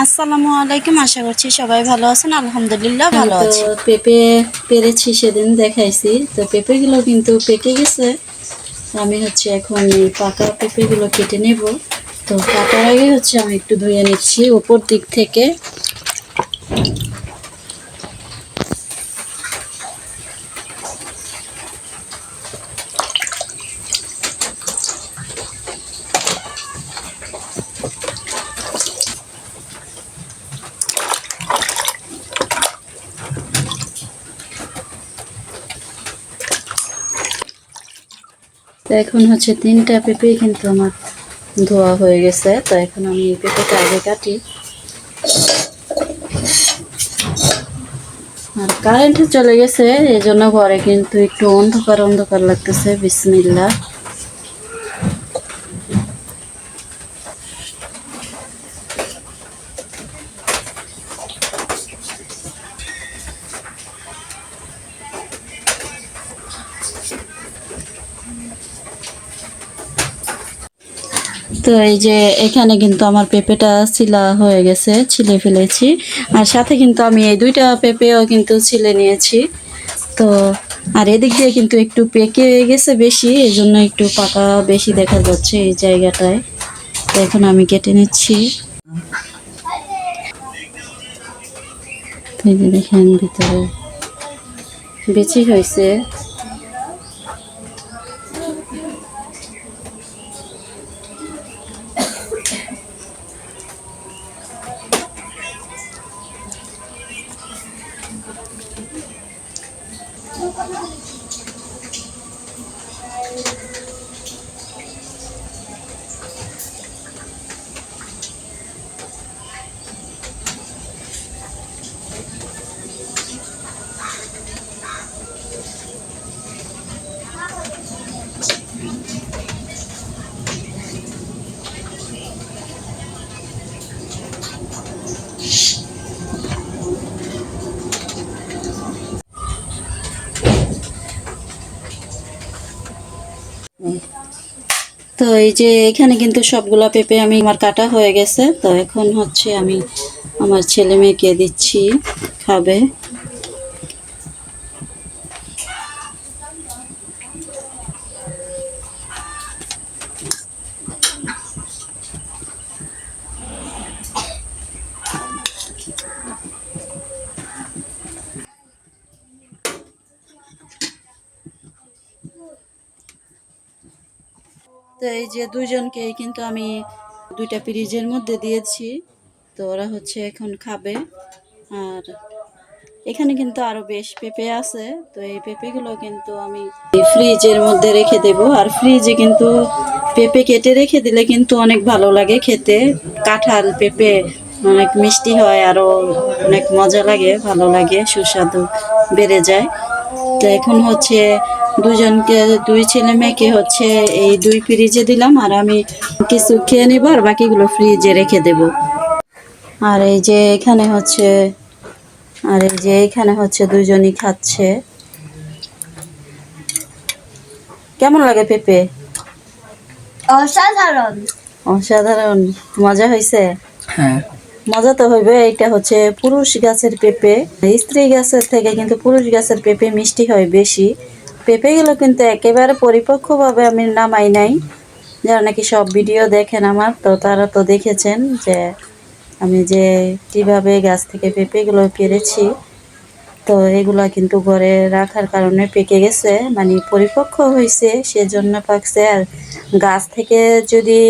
আসসালামু আলাইকুম আশা করছি সবাই ভালো আছেন। আলহামদুলিল্লাহ ভালো আমি আছি। পেঁপে পেরেছি সেদিন দেখাইছি। তো পেঁপেগুলো কিন্তু পেকে গেছে। আমি হচ্ছে এখন এই পাকা পেঁপেগুলো কেটে নেব। তো কাটার আগে হচ্ছে আমি একটু ধুয়ে নিচ্ছি উপর দিক থেকে। তো এখন হচ্ছে তিনটা পেঁপে কিন্তু আমার ধোয়া হয়ে গেছে। তো এখন আমি এই পেঁপেটা আগে কাটি। আর কারেন্ট চলে গেছে এই জন্য ঘরে কিন্তু একটু অন্ধকার অন্ধকার লাগতেছে। বিসমিল্লা তো এই যে এখানে কিন্তু আমার পেঁপেটা ছিলা হয়ে গেছে, ছিলে ফেলেছি। আর সাথে কিন্তু আমি এই দুইটা পেঁপেও কিন্তু ছিলে নিয়েছি। তো আর এদিক দিয়ে কিন্তু একটু পেকে গেছে বেশি এই জন্য একটু পাকা বেশি দেখা যাচ্ছে এই জায়গাটায়। তো এখন আমি কেটে নিচ্ছি। দেখেন ভিতরে বেশি হয়েছে। তো এই যে এখানে কিন্তু সবগুলা পেঁপে আমি আমার কাটা হয়ে গেছে। তো এখন হচ্ছে আমি আমার ছেলে মেয়েকে দিচ্ছি, খাবে। তো এই যে দুইজনকে কিন্তু আমি দুইটা ফ্রিজের মধ্যে দিয়েছি। তো ওরা হচ্ছে এখন খাবে। আর এখানে কিন্তু আরও বেশ পেঁপে আছে। তো এই পেঁপেগুলো কিন্তু আমি ফ্রিজের মধ্যে রেখে দেব। আর ফ্রিজে কিন্তু পেঁপে কেটে রেখে দিলে কিন্তু অনেক ভালো লাগে খেতে। কাঁঠাল পেঁপে অনেক মিষ্টি হয়, আরও অনেক মজা লাগে, ভালো লাগে, সুস্বাদু, বেড়ে যায়। তো এখন হচ্ছে দুজনকে দুই ছেলে মেয়েকে হচ্ছে এই দুই ফ্রিজে দিলাম আর আমি কিছু খেয়ে নিব আর বাকিগুলো ফ্রিজে রেখে দেব। আর এই যে এখানে হচ্ছে আর এই যে এখানে হচ্ছে দুজনই খাচ্ছে। কেমন লাগে পেঁপে? অসাধারণ। অসাধারণ। মজা হয়েছে হ্যাঁ। মজা তো হইবে এটা হচ্ছে পুরুষ গাছের পেঁপে। স্ত্রী গাছের থেকে কিন্তু পুরুষ গাছের পেঁপে মিষ্টি হয় বেশি। পেঁপেগুলো কিন্তু একেবারে পরিপক্কভাবে আমি নামাই নাই। যারা নাকি সব ভিডিও দেখেন আমার, তো তারা তো দেখেছেন যে আমি যে কীভাবে গাছ থেকে পেঁপেগুলো পেরেছি, তো এগুলা কিন্তু ঘরে রাখার কারণে পেকে গেছে মানে পরিপক্ক হয়েছে, সেজন্য পাকছে। আর গাছ থেকে যদি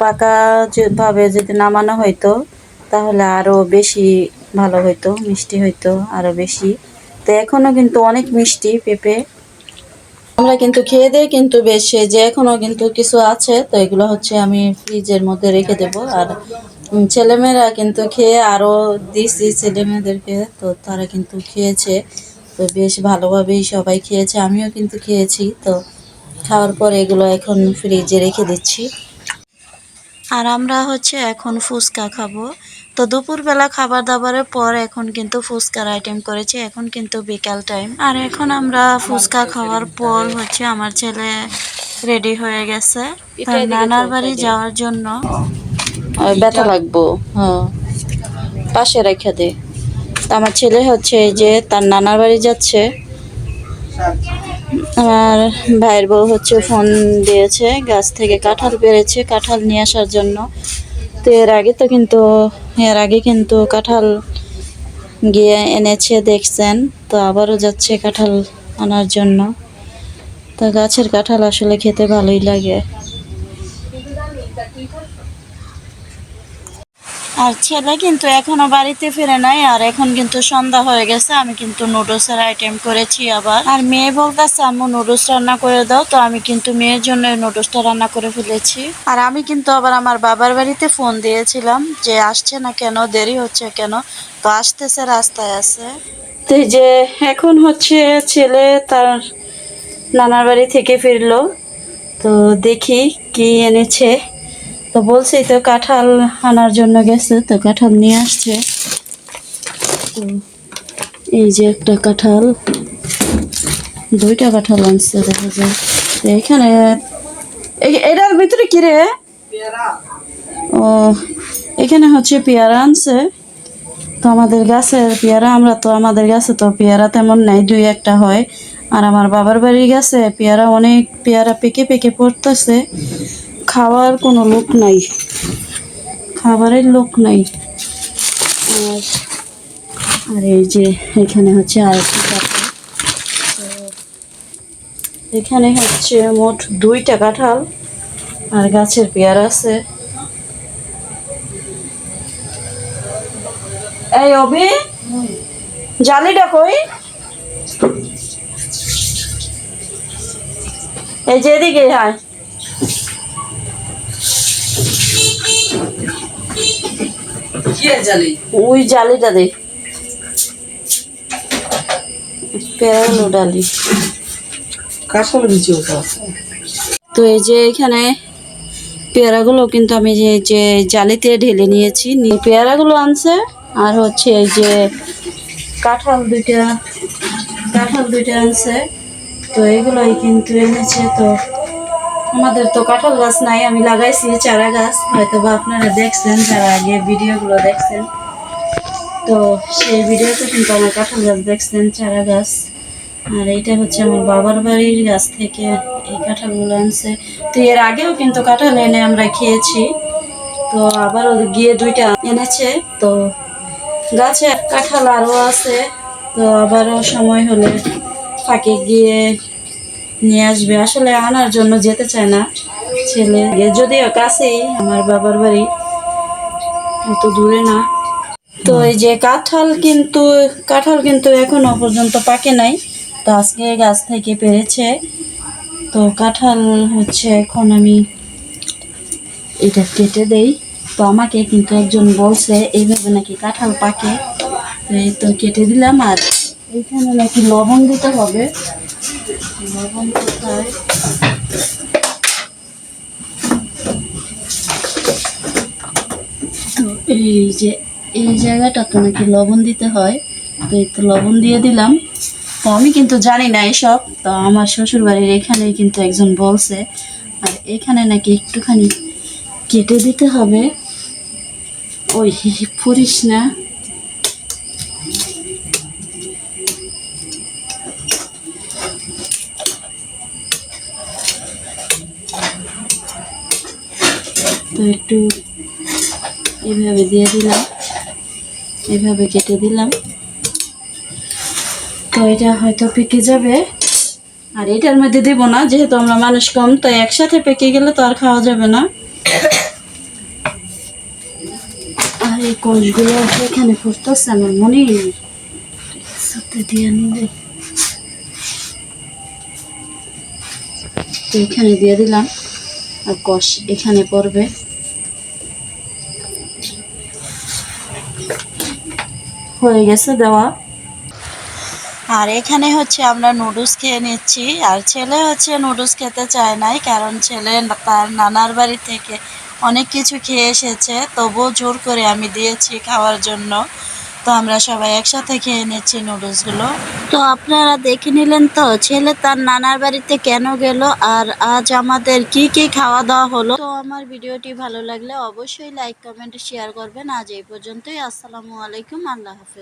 পাকা ভাবে যদি নামানো হইতো, তাহলে আরও বেশি ভালো হইতো, মিষ্টি হইতো আরও বেশি। তো এখনও কিন্তু অনেক মিষ্টি পেঁপে। আমরা কিন্তু খেয়ে দিয়ে কিন্তু বেশ যে এখনও কিন্তু কিছু আছে, তো এগুলো হচ্ছে আমি ফ্রিজের মধ্যে রেখে দেব। আর ছেলেমেয়েরা কিন্তু খেয়ে আরও দিছি ছেলেমেয়েদেরকে, তো তারা কিন্তু খেয়েছে। তো বেশ ভালোভাবেই সবাই খেয়েছে, আমিও কিন্তু খেয়েছি। তো খাওয়ার পর এগুলো এখন ফ্রিজে রেখে দিচ্ছি। আর আমরা হচ্ছে এখন ফুচকা খাব। তো দুপুরবেলা খাবার দাবারের পর এখন কিন্তু ফুচকার আইটেম করেছি এখন কিন্তু বিকাল টাইম আর এখন আমরা ফুচকা খাওয়ার পর হচ্ছে আমার ছেলে রেডি হয়ে গেছে। তার নানার বাড়ি যাওয়ার জন্য। ব্যথা লাগবো হ্যাঁ। পাশে রেখে দে। আমার ছেলে হচ্ছে যে তার নানার বাড়ি যাচ্ছে। আমার ভাইয়ের বউ হচ্ছে ফোন দিয়েছে গাছ থেকে কাঁঠাল পেরেছে কাঁঠাল নিয়ে আসার জন্য। তো এর আগে তো কিন্তু এর আগে কিন্তু কাঁঠাল গিয়ে এনেছে, দেখছেন। তো আবারও যাচ্ছে কাঁঠাল আনার জন্য। তো গাছের কাঁঠাল আসলে খেতে ভালোই লাগে। আর ছেলে কিন্তু এখনও বাড়িতে ফিরে নাই, আর এখন কিন্তু সন্ধ্যা হয়ে গেছে, আমি কিন্তু নুডলসের আইটেম করেছি আবার। আর মেয়ে বলতেছে, আম্মু, নুডলস রান্না করে দাও। তো আমি কিন্তু মেয়ের জন্য নুডলসটা রান্না করে ফেলেছি। আর আমি কিন্তু আবার আমার বাবার বাড়িতে ফোন দিয়েছিলাম যে, আসছে না কেন? দেরি হচ্ছে কেন? তো আসতেছে, রাস্তায় আছে। তো যে, এখন হচ্ছে ছেলে তার নানার বাড়ি থেকে ফিরলো। তো দেখি কি এনেছে। তো বলছি তো কাঁঠাল আনার জন্য গেছে তো কাঁঠাল নিয়ে আসছে। তো এই যে একটা কাঁঠাল দুইটা কাঁঠাল আনছে দেখা যায় তো এখানে এটার ভিতরে কি রে? ও এখানে হচ্ছে পেয়ারা আনছে। তো আমাদের গাছের পেয়ারা আমরা তো আমাদের গাছে তো পেয়ারা তেমন নাই দুই একটা হয়। আর আমার বাবার বাড়ির গাছে পেয়ারা অনেক পেয়ারা পেকে পেকে পড়তেছে। খাওয়ার কোনো লোক নাই। খাবারের লোক নাই। আর আর এই যে এখানে হচ্ছে কাঁঠাল। এখানে হচ্ছে মোট দুইটা কাঁঠাল আর গাছের পেয়ার আছে। এই অবি জালিটা কই? এই যে এদিকে হায় ওই জালিটা দে। পেয়ারাগুলো ডালি। কাঁঠাল বিচি তো এই যে এখানে পেয়ারাগুলো কিন্তু আমি যে যে জালিতে ঢেলে নিয়েছি পেয়ারাগুলো আনছে আর হচ্ছে এই যে কাঁঠাল দুইটা কাঁঠাল দুইটা আনছে। তো এগুলোই কিন্তু এনেছে তো আমাদের তো কাঁঠাল গাছ নাই, আমি লাগাইছি চারা গাছ। হয়তো বা আপনারা দেখছেন, যারা আগে ভিডিওগুলো দেখছেন। তো সেই ভিডিওতে কিন্তু আমার কাঁঠাল গাছ দেখছেন, চারা গাছ। আর এইটা হচ্ছে আমার বাবার বাড়ির গাছ থেকে এই কাঁঠালগুলো আনছে। তো এর আগেও কিন্তু কাঁঠাল এনে আমরা খেয়েছি। তো আবারও গিয়ে দুইটা এনেছে। তো গাছে কাঁঠাল আরও আছে। তো আবারও সময় হলে ফাঁকে গিয়ে নিয়ে আসবে। আসলে আনার জন্য যেতে চায় না ছেলে। যদিও কাছেই আমার বাবার বাড়ি, অত দূরে না। তো এই যে কাঁঠাল কিন্তু কাঁঠাল কিন্তু এখনও পর্যন্ত পাকে নাই। তো আজকে গাছ থেকে পেরেছে। তো কাঁঠাল হচ্ছে এখন আমি এটা কেটে দেই। তো আমাকে কিন্তু একজন বলছে, এইভাবে নাকি কাঁঠাল পাকে? তো এই তো কেটে দিলাম। আর এইখানে নাকি লবণ দিতে হবে। লবণ কোথায় তো এই যে, এই জায়গাটাতে নাকি লবণ দিতে হয়, তো এই তো লবণ দিয়ে দিলাম। তো আমি কিন্তু জানি না এসব, তো আমার শ্বশুর বাড়ির এখানে কিন্তু একজন বলছে, আর এখানে নাকি একটুখানি কেটে দিতে হবে। ওই ফুরিস না। তো একটু এভাবে দিয়ে দিলাম। এভাবে কেটে দিলাম। তো এটা হয়তো পেকে যাবে। আর এটার মধ্যে দেবো না, যেহেতু আমরা মানুষ কম, তো একসাথে পেকে গেলে তো আর খাওয়া যাবে না। আর এই কোষগুলো এখানে ফুটতেছে, আমার মনে সাথে দিয়ে নিলে তো এখানে দিয়ে দিলাম। আর কষ এখানে পড়বে। হয়ে গেছে দেওয়া। আর এখানে হচ্ছে আমরা নুডলস খেয়ে নিচ্ছি। আর ছেলে হচ্ছে নুডলস খেতে চায় নাই, কারণ ছেলে তার নানার বাড়ি থেকে অনেক কিছু খেয়ে এসেছে। তবুও জোর করে আমি দিয়েছি খাওয়ার জন্য। তো আমরা সবাই একসাথে খেয়ে নিচ্ছি নুডলসগুলো। তো আপনারা দেখে নিলেন তো, ছেলে তার নানার বাড়িতে কেন গেল আর আজ আমাদের কি কি খাওয়া দাওয়া হলো? তো আমার ভিডিওটি ভালো লাগলে অবশ্যই লাইক, কমেন্ট শেয়ার করবেন। আজ এই পর্যন্তই। আসসালামু আলাইকুম, আল্লাহ হাফেজ।